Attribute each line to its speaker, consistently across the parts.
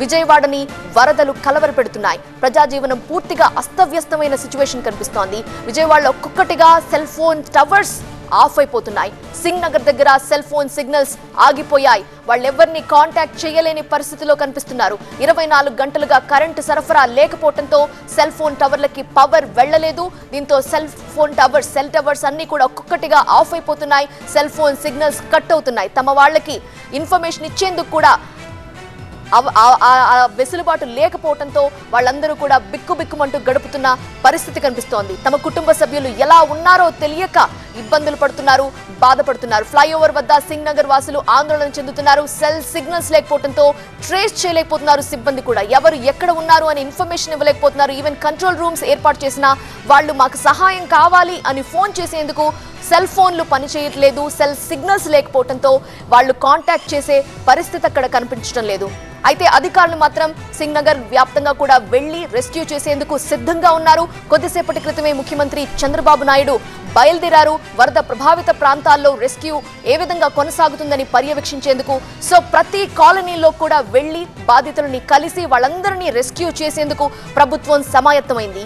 Speaker 1: విజయవాడని వరదలు కలవరపెడుతున్నాయి. ప్రజాజీవనం పూర్తిగా అస్తవ్యస్తమైన సిచ్యువేషన్ కనిపిస్తోంది. విజయవాడలో ఒక్కొక్కటిగా సెల్ ఫోన్ టవర్స్ ఆఫ్ అయిపోతున్నాయి. సింగ్ నగర్ దగ్గర సెల్ ఫోన్ సిగ్నల్స్ ఆగిపోయాయి. వాళ్ళెవ్వరిని కాంటాక్ట్ చేయలేని పరిస్థితిలో కనిపిస్తున్నారు. ఇరవై నాలుగు గంటలుగా కరెంటు సరఫరా లేకపోవడంతో సెల్ ఫోన్ టవర్లకి పవర్ వెళ్ళలేదు. దీంతో cell phone towers cell towers అన్ని కూడా ఒక్కొక్కటిగా ఆఫ్ అయిపోతున్నాయి. సెల్ ఫోన్ సిగ్నల్స్ కట్ అవుతున్నాయి. తమ వాళ్ళకి ఇన్ఫర్మేషన్ ఇచ్చేందుకు కూడా వెసులుబాటు లేకపోవడంతో వాళ్ళందరూ కూడా బిక్కుబిక్కుమంటూ గడుపుతున్న పరిస్థితి కనిపిస్తోంది. తమ కుటుంబ సభ్యులు ఎలా ఉన్నారో తెలియక ఇబ్బందులు పడుతున్నారు బాధపడుతున్నారు. ఫ్లైఓవర్ వద్ద సింగ్ నగర్ వాసులు ఆందోళన చెందుతున్నారు. సెల్ సిగ్నల్స్ లేకపోవడంతో ట్రేస్ చేయలేకపోతున్నారు సిబ్బంది కూడా. ఎవరు ఎక్కడ ఉన్నారు అని ఇన్ఫర్మేషన్ ఇవ్వలేకపోతున్నారు. ఈవెన్ కంట్రోల్ రూమ్స్ ఏర్పాటు చేసిన వాళ్ళు మాకు సహాయం కావాలి అని ఫోన్ చేసేందుకు సెల్ ఫోన్లు పనిచేయట్లేదు సెల్ సిగ్నల్స్ లేకపోవడంతో వాళ్ళు కాంటాక్ట్ చేసే పరిస్థితి అక్కడ కనిపించడం లేదు. అయితే అధికారులు మాత్రం సింగ్ నగర్ వ్యాప్తంగా కూడా వెళ్ళి రెస్క్యూ చేసేందుకు సిద్ధంగా ఉన్నారు. కొద్దిసేపటి క్రితమే ముఖ్యమంత్రి చంద్రబాబు నాయుడు బయలుదేరారు. వరద ప్రభావిత ప్రాంతాల్లో రెస్క్యూ ఏ విధంగా కొనసాగుతుందని పర్యవేక్షించేందుకు సో ప్రతి కాలనీలో కూడా వెళ్ళి బాధితులని కలిసి వాళ్ళందరినీ రెస్క్యూ చేసేందుకు ప్రభుత్వం సమాయత్తమైంది.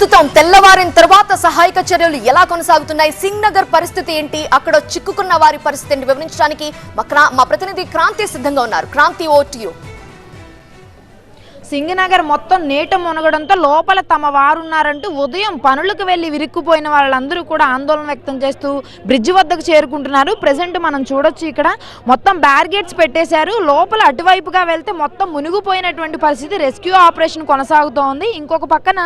Speaker 1: ప్రస్తుతం తెల్లవారిన తర్వాత సహాయక చర్యలు ఎలా కొనసాగుతున్నాయి? సింగ్ నగర్ పరిస్థితి ఏంటి? అక్కడ చిక్కుకున్న వారి పరిస్థితిని వివరించడానికి మా క్రా- మా ప్రతినిధి క్రాంతి సిద్ధంగా ఉన్నారు. క్రాంతి ఓటియు
Speaker 2: సింగనగర్ మొత్తం నీట మునగడంతో లోపల తమ వారున్నారంటూ ఉదయం పనులకు వెళ్ళి విరుక్కుపోయిన వాళ్ళందరూ కూడా ఆందోళన వ్యక్తం చేస్తూ బ్రిడ్జ్ వద్దకు చేరుకుంటున్నారు. ప్రజెంట్ మనం చూడొచ్చు ఇక్కడ. మొత్తం బ్యారిగేట్స్ పెట్టేశారు. లోపల అటువైపుగా వెళ్తే మొత్తం మునిగిపోయినటువంటి పరిస్థితి రెస్క్యూ ఆపరేషన్ కొనసాగుతోంది. ఇంకొక పక్కన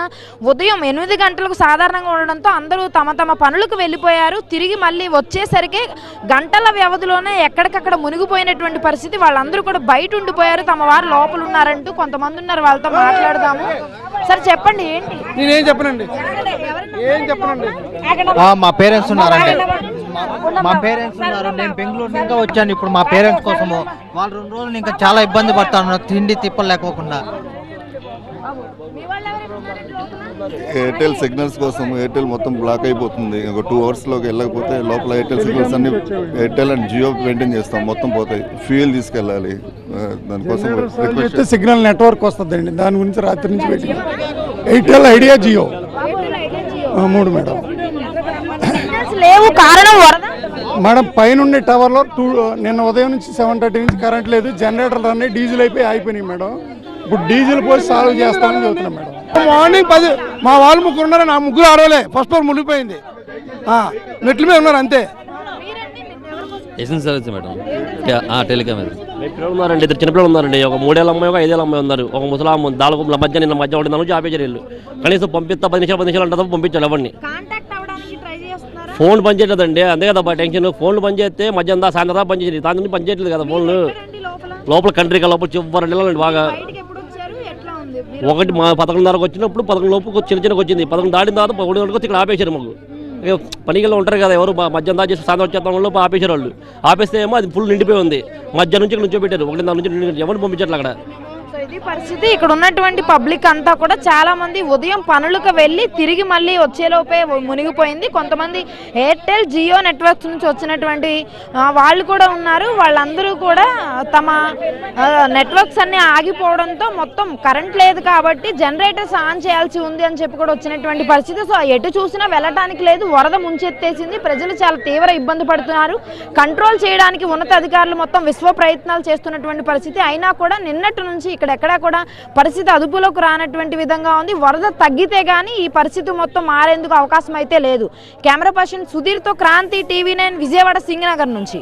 Speaker 2: ఉదయం ఎనిమిది గంటలకు సాధారణంగా ఉండడంతో అందరూ తమ తమ పనులకు వెళ్ళిపోయారు. తిరిగి మళ్ళీ వచ్చేసరికి గంటల వ్యవధిలోనే ఎక్కడికక్కడ మునిగిపోయినటువంటి పరిస్థితి. వాళ్ళందరూ కూడా బయట ఉండిపోయారు. తమ వారు లోపల ఉన్నారంటూ కొంతమంది ఉన్నారు. వాళ్ళతో మాట్లాడదాము? సరే చెప్పండి ఏంటి?
Speaker 3: నేనేం చెప్పనండి. ఏం చెప్పనండి?
Speaker 4: ఆ, మా పేరెంట్స్ ఉన్నారండి. మా- మా పేరెంట్స్ ఉన్నారు. నేను బెంగళూరు ఇంకా వచ్చాను. ఇప్పుడు మా పేరెంట్స్ కోసము వాళ్ళు రెండు రోజులు ఇంకా చాలా ఇబ్బంది పడతాను తిండి తిప్పలు లేకోకుండా.
Speaker 5: ఎయిర్టెల్ సిగ్నల్స్ కోసం ఎయిర్టెల్ మొత్తం బ్లాక్ అయిపోతుంది. ఒక టూ అవర్స్లోకి వెళ్ళకపోతే లోపల ఎయిర్టెల్ సిగ్నల్స్ అన్ని ఎయిర్టెల్ అండ్ జియో మెయింటైన్ చేస్తాం. మొత్తం పోతాయి. ఫ్యూయల్ తీసుకెళ్ళాలి. దానికోసం రిక్వెస్ట్
Speaker 3: సిగ్నల్ నెట్వర్క్ వస్తుందండి. దాని గురించి రాత్రి నుంచి పెట్టి ఎయిర్టెల్ ఐడియా జియో. ఆ, మూడు మేడం.
Speaker 2: సిగ్నల్స్ లేవు కారణం వరద?
Speaker 3: మేడం పైనుండే టవర్లో టూ నిన్న ఉదయం నుంచి సెవెన్ థర్టీ నుంచి కరెంట్ లేదు. జనరేటర్లు అన్నీ డీజిల్ అయిపోయి అయిపోయినాయి మేడం. ఇప్పుడు డీజిల్ పోసి సాల్వ్ చేస్తామని చెబుతున్నాం మేడం. మార్నింగ్ పది మా వాళ్ళు ముగ్గురు ఉన్నారు? నా ముగ్గురు ఆడవలే ఫస్ట్ ఫ్లోర్ మునిగిపోయింది. ఆ, మెట్ల మీద ఉన్నారు అంతే.
Speaker 6: Essential service madam. ఆ, టెలికామ్ పిల్లలు ఉన్నారండి ఇద్దరు చిన్నపిల్లలు ఉన్నారండి. ఒక మూడేళ్ళ అమ్మాయి ఒక ఐదేళ్ళ అమ్మాయి ఉన్నారు. ఒక ముసలాం దాదాపు మధ్య నిన్న మధ్య ఒకటి నుంచి ఆపేసారు వీళ్ళు కనీసం పంపిస్తా పది నిమిషాలు పది నిమిషాలు అంటే పంపించాలి ఎవరిని.
Speaker 2: కాంటాక్ట్ అవ్వడానికి ట్రై చేస్తున్నారా?
Speaker 6: ఫోన్ పనిచేయట్లేదండి అంతే కదా టెన్షన్. ఫోన్లు పనిచేస్తే మధ్యాహ్నం సాయంత్రం పనిచేసేది దాని నుంచి పనిచేయట్లేదు కదా ఫోన్లు.
Speaker 2: లోపల.
Speaker 6: లోపల కంట్రీగా లోపల చివరి నెలలండి బాగా. ఒకటి మా పదకొండున్నరకు వచ్చినప్పుడు పదకొండు లోపు చిన్న చిన్నకి వచ్చింది. పదకొండు దాటిన తర్వాత ఒకటి గంటకు వచ్చి ఇక్కడ ఆపేశారు మాకు. పనిగల్లో ఉంటారు కదా ఎవరు మధ్యాహ్నం దాకా చేసి సాయంత్రం వచ్చేస్తాం లోపు ఆపేశారు వాళ్ళు. ఆపేస్తే ఏమో అది ఫుల్ నిండిపోయి ఉంది. మధ్యాహ్నం నుంచి ఇక్కడ నుంచో పెట్టారు ఒకటి నుంచి ఎవరిని పంపించట్లేదు అక్కడ.
Speaker 2: ఇది పరిస్థితి. ఇక్కడ ఉన్నటువంటి పబ్లిక్ అంతా కూడా చాలా మంది ఉదయం పనులకు వెళ్ళి తిరిగి మళ్ళీ వచ్చేలోపే మునిగిపోయింది. కొంతమంది ఎయిర్టెల్ జియో నెట్వర్క్స్ నుంచి వచ్చినటువంటి వాళ్ళు కూడా ఉన్నారు. వాళ్ళందరూ కూడా తమ నెట్వర్క్స్ అన్ని ఆగిపోవడంతో మొత్తం కరెంట్ లేదు కాబట్టి జనరేటర్స్ ఆన్ చేయాల్సి ఉంది అని చెప్పి కూడా వచ్చినటువంటి పరిస్థితి. సో ఎటు చూసినా వెళ్ళటానికి లేదు. వరద ముంచెత్తేసింది. ప్రజలు చాలా తీవ్ర ఇబ్బంది పడుతున్నారు. కంట్రోల్ చేయడానికి ఉన్నతాధికారులు మొత్తం విశ్వ ప్రయత్నాలు చేస్తున్నటువంటి పరిస్థితి. అయినా కూడా నిన్నటి నుంచి ఇక్కడ ఎక్కడా కూడా పరిస్థితి అదుపులోకి రానటువంటి విధంగా ఉంది. వరద తగ్గితే కానీ ఈ పరిస్థితి మొత్తం మారేందుకు అవకాశం అయితే లేదు. కెమెరా పర్సన్ సుధీర్తో క్రాంతి టీవీ నైన్ విజయవాడ సింగనగర్ నుంచి.